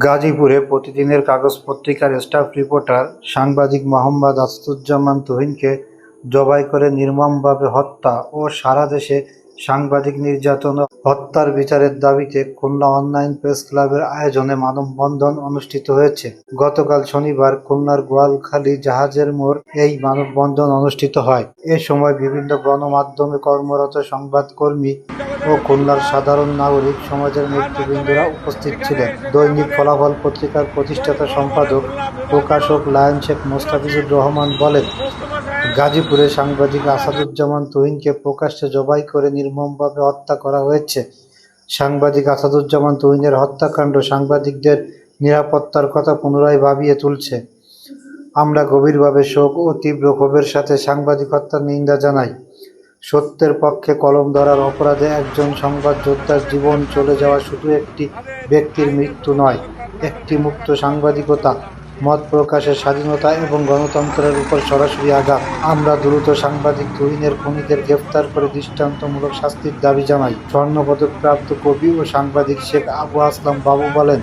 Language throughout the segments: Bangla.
গাজীপুরে প্রতিদিনের কাগজ পত্রিকার স্টাফ রিপোর্টার সাংবাদিক মোহাম্মদ আস্তুজ্জামান তুহিনকে জবাই করে নির্মমভাবে হত্যা ও সারা দেশে সাংবাদিক নির্যাতন ও হত্যার বিচারের দাবিতে খুলনা অনলাইন প্রেস ক্লাবের আয়োজনে মানববন্ধন অনুষ্ঠিত হয়েছে। গতকাল শনিবার খুলনার গোয়ালখালী জাহাজের মোড় এই মানববন্ধন অনুষ্ঠিত হয়। এ সময় বিভিন্ন গণমাধ্যমে কর্মরত সংবাদকর্মী ও খুলনার সাধারণ নাগরিক সমাজের নেতৃবৃন্দরা উপস্থিত ছিলেন। দৈনিক ফলাফল পত্রিকার প্রতিষ্ঠাতা সম্পাদক, প্রকাশক লায়ন শেখ মোস্তাফিজুর রহমান বলেন গাজীপুরে সাংবাদিক আসাদুজ্জামান তুহিনকে প্রকাশ্যে জবাই করে নির্মমভাবে হত্যা করা হয়েছে। সাংবাদিক আসাদুজ্জামান তুহিনের হত্যাকাণ্ড সাংবাদিকদের নিরাপত্তার কথা পুনরায় ভাবিয়ে তুলছে। আমরা গভীরভাবে শোক ও তীব্র ক্ষোভের সাথে সাংবাদিক হত্যার নিন্দা জানাই। সত্যের পক্ষে কলম ধরার অপরাধে একজন সংবাদ যোদ্ধার জীবন চলে যাওয়া শুধু একটি ব্যক্তির মৃত্যু নয়, একটি মুক্ত সাংবাদিকতা। মত প্রকাশের স্বাধীনতা এবং গণতন্ত্রের উপর সরাসরি আঘাত। আমরা দ্রুত সাংবাদিক তুহিনের খুনিদের গ্রেফতার করে দৃষ্টান্তমূলক শাস্তির দাবি জানাই। স্বর্ণপদকপ্রাপ্ত কবি ও সাংবাদিক শেখ আবু আসলাম বাবু বলেন,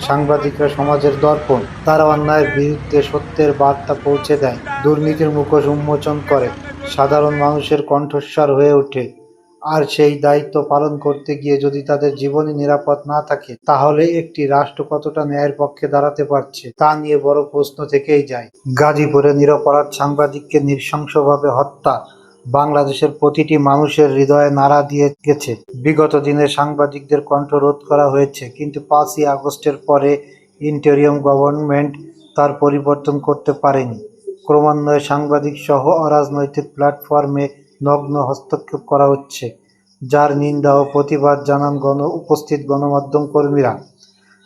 সাংবাদিকরা সমাজের দর্পণ। তারা অন্যায়ের বিরুদ্ধে সত্যের বার্তা পৌঁছে দেয়। দুর্নীতির মুখোশ উন্মোচন করে। সাধারণ মানুষের কণ্ঠস্বর হয়ে ওঠে। আর সেই দায়িত্ব পালন করতে গিয়ে যদি তাদের জীবনই নিরাপদ না থাকে, তাহলে একটি রাষ্ট্র কতটা ন্যায়ের পক্ষে দাঁড়াতে পারছে, তা নিয়ে বড় প্রশ্ন থেকেই যায়। গাজীপুরে নিরপরাধ সাংবাদিককে নৃশংসভাবে হত্যা, বাংলাদেশের প্রতিটি মানুষের হৃদয়ে নাড়া দিয়ে গেছে। বিগত দিনে সাংবাদিকদের কণ্ঠ রোধ করা হয়েছে, কিন্তু পাঁচই আগস্টের পরে ইন্টেরিয়াম গভর্নমেন্ট তার পরিবর্তন করতে পারেনি। ক্রমান্বয়ে সাংবাদিক সহ অরাজনৈতিক প্ল্যাটফর্মে নগ্ন হস্তক্ষেপ করা হচ্ছে, যার নিন্দা ও প্রতিবাদ জানান গণ, উপস্থিত গণমাধ্যম কর্মীরা।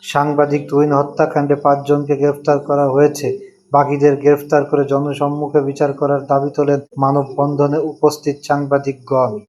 সাংবাদিক তুহিন হত্যাকাণ্ডে পাঁচজনকে গ্রেফতার করা হয়েছে। বাকিদের গ্রেফতার করে জনসম্মুখে বিচার করার দাবি তোলেন মানববন্ধনে উপস্থিত সাংবাদিকগণ।